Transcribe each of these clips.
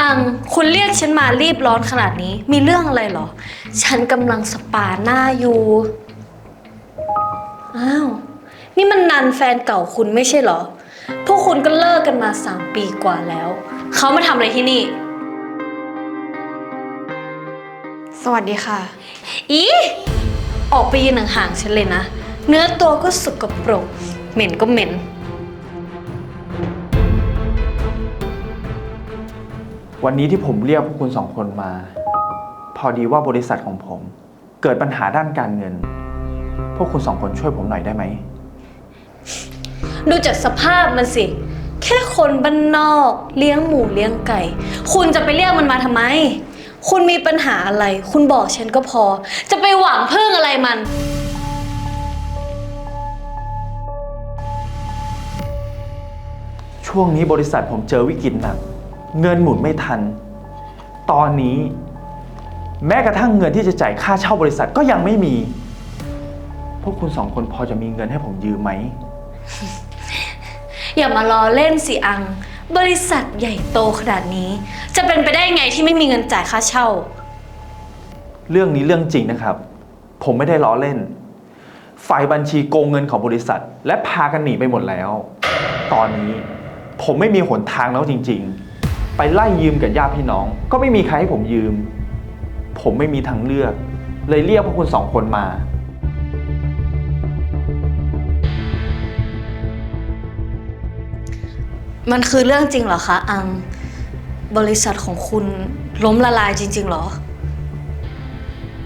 อังคุณเรียกฉันมารีบร้อนขนาดนี้ มีเรื่องอะไรเหรอ ฉันกำลังสปาหน้าอยู่ อ้าว นี่มันนันแฟนเก่าคุณไม่ใช่เหรอ พวกคุณก็เลิกกันมาสามปีกว่าแล้ว เขามาทำอะไรที่นี่ สวัสดีค่ะ อี ออกไปยืนห่างๆฉันเลยนะ เนื้อตัวก็สกปรก เหม็นก็เหม็น วันนี้ที่ผมเรียกพวกคุณสองคนมา พอดีว่าบริษัทของผม เกิดปัญหาด้านการเงิน พวกคุณสองคนช่วยผมหน่อยได้ไหม ดูจากสภาพมันสิ แค่คนบ้านนอก เลี้ยงหมูเลี้ยงไก่ คุณจะไปเรียกมันมาทำไม คุณมีปัญหาอะไร คุณบอกฉันก็พอ จะไปหวังพึ่งอะไรมัน ช่วงนี้บริษัทผมเจอวิกฤตหนัก เงินหมุนไม่ทัน ตอนนี้ แม้กระทั่งเงินที่จะจ่ายค่าเช่าบริษัทก็ยังไม่มี พวกคุณสองคนพอจะมีเงินให้ผมยืมไหม อย่ามาล้อเล่นสิอัง บริษัทใหญ่โตขนาดนี้ จะเป็นไปได้ไงที่ไม่มีเงินจ่ายค่าเช่า เรื่องนี้เรื่องจริงนะครับ ผมไม่ได้ล้อเล่น ฝ่ายบัญชีโกงเงินของบริษัท และพากันหนีไปหมดแล้ว ตอนนี้ผมไม่มีหนทางแล้วจริง ๆ ไปไล่ยืมกับญาติพี่น้อง ก็ไม่มีใครให้ผมยืม ผมไม่มีทางเลือก เลยเรียกพวกคุณสองคนมา มันคือเรื่องจริงเหรอคะ อัง บริษัทของคุณล้มละลายจริง ๆ เหรอ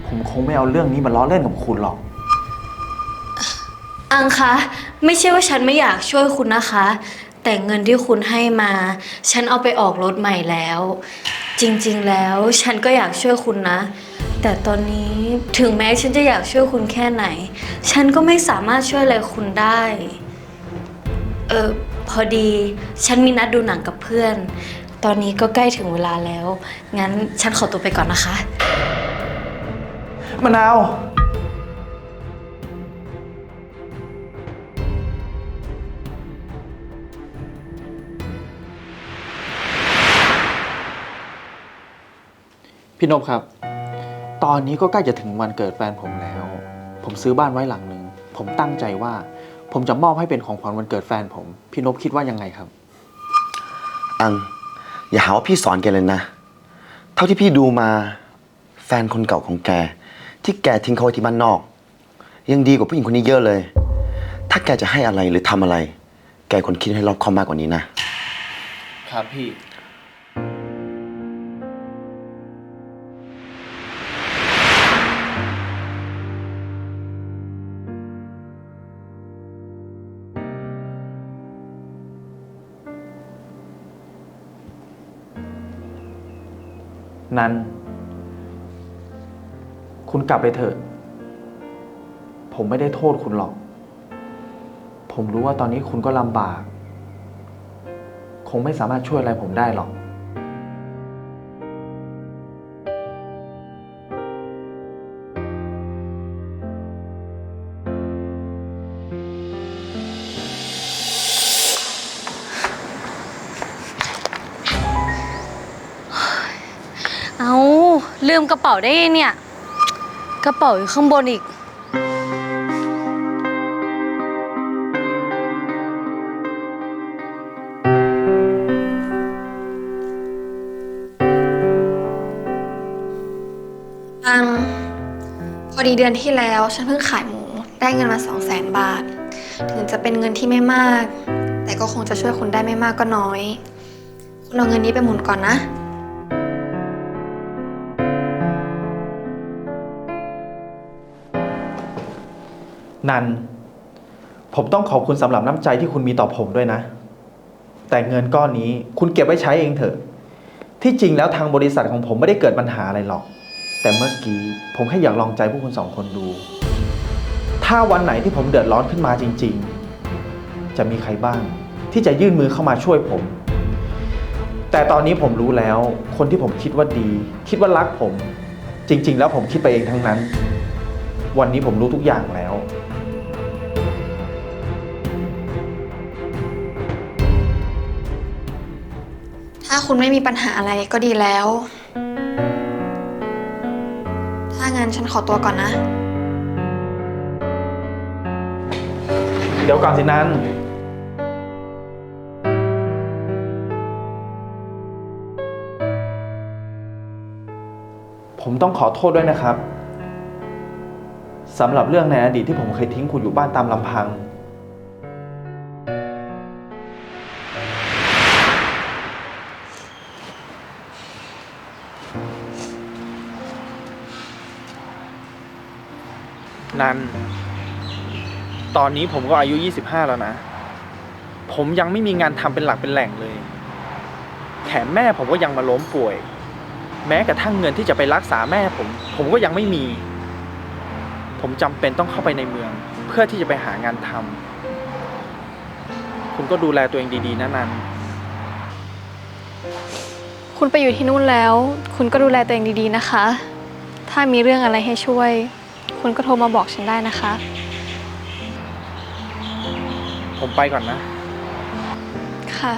ผมคงไม่เอาเรื่องนี้มาล้อเล่นกับคุณหรอก อังคะ ไม่ใช่ว่าฉันไม่อยากช่วยคุณนะคะ แต่เงินที่คุณให้มา ฉันเอาไปออกรถใหม่แล้ว จริงๆแล้วฉันก็อยากช่วยคุณนะ แต่ตอนนี้ถึงแม้ฉันจะอยากช่วยคุณแค่ไหน ฉันก็ไม่สามารถช่วยอะไรคุณได้ เออพอดี ฉันมีนัดดูหนังกับเพื่อน ตอนนี้ก็ใกล้ถึงเวลาแล้ว งั้นฉันขอตัวไปก่อนนะคะ มะนาว พี่นพครับ ตอนนี้ก็ใกล้จะถึงวันเกิดแฟนผมแล้ว ผมซื้อบ้านไว้หลังหนึ่ง ผมตั้งใจว่า ผมจะมอบให้เป็นของขวัญวันเกิดแฟนผม พี่นพคิดว่ายังไงครับ อัง อย่าหาว่าพี่สอนแกเลยนะ เท่าที่พี่ดูมา แฟนคนเก่าของแก ที่แกทิ้งเขาไว้ที่บ้านนอก ยังดีกว่าผู้หญิงคนนี้เยอะเลย ถ้าแกจะให้อะไรหรือทำอะไร แกควรคิดให้รอบคอบมากกว่านี้นะ ครับพี่ นั้นคุณกลับไปเถอะ ผมไม่ได้โทษคุณหรอก ผมรู้ว่าตอนนี้คุณก็ลำบาก คงไม่สามารถช่วยอะไรผมได้หรอก ลืมกระเป๋าได้ไงเนี่ย กระเป๋าอยู่ข้างบนอีก อัง พอดีเดือนที่แล้วฉันเพิ่งขายหมู ได้เงินมาสองแสนบาท ถึงจะเป็นเงินที่ไม่มาก แต่ก็คงจะช่วยคุณได้ไม่มากก็น้อย คุณเอาเงินนี้ไปหมุนก่อนนะ นัน ผมต้องขอบคุณสำหรับน้ำใจที่คุณมีต่อผมด้วยนะ แต่เงินก้อนนี้คุณเก็บไว้ใช้เองเถอะ ที่จริงแล้วทางบริษัทของผมไม่ได้เกิดปัญหาอะไรหรอก แต่เมื่อกี้ผมแค่อยากลองใจพวกคุณสองคนดู ถ้าวันไหนที่ผมเดือดร้อนขึ้นมาจริง ๆ จะมีใครบ้าง ที่จะยื่นมือเข้ามาช่วยผม แต่ตอนนี้ผมรู้แล้ว คนที่ผมคิดว่าดี คิดว่ารักผม จริง ๆ แล้วผมคิดไปเองทั้งนั้นวันนี้ผมรู้ทุกอย่างแล้ว ถ้าคุณไม่มีปัญหาอะไรก็ดีแล้ว ถ้างั้นฉันขอตัวก่อนนะ เดี๋ยวก่อนสินันผมต้องขอโทษด้วยนะครับสำหรับเรื่องในอดีตที่ผมเคยทิ้งคุณอยู่บ้านตามลำพัง นันตอนนี้ผมก็อายุ 25 แล้วนะ ผมยังไม่มีงานทำเป็นหลักเป็นแหล่งเลย แถมแม่ผมก็ยังมาล้มป่วย แม้กระทั่งเงินที่จะไปรักษาแม่ผม ผมก็ยังไม่มี ผมจำเป็นต้องเข้าไปในเมือง เพื่อที่จะไปหางานทำคุณก็ดูแลตัวเองดีๆนะนันคุณไปอยู่ที่นู่นแล้ว คุณก็ดูแลตัวเองดีๆนะคะ ถ้ามีเรื่องอะไรให้ช่วย คุณก็โทรมาบอกฉันได้นะคะ ผมไปก่อนนะ ค่ะ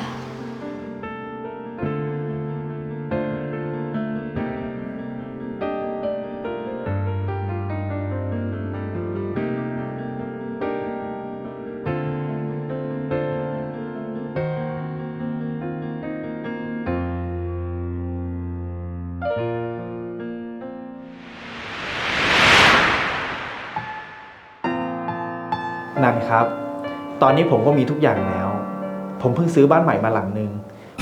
ครับ ตอนนี้ผมก็มีทุกอย่างแล้ว ผมเพิ่งซื้อบ้านใหม่มาหลังนึง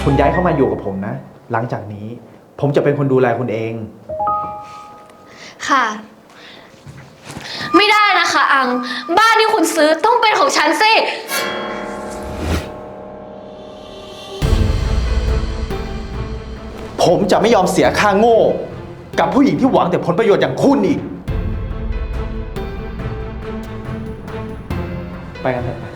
คุณย้ายเข้ามาอยู่กับผมนะ หลังจากนี้ผมจะเป็นคนดูแลคุณเอง ค่ะ ไม่ได้นะคะอัง บ้านที่คุณซื้อต้องเป็นของฉันสิ ผมจะไม่ยอมเสียค่าโง่ กับผู้หญิงที่หวังแต่ผลประโยชน์อย่างคุณอีก ไปกันเถอะ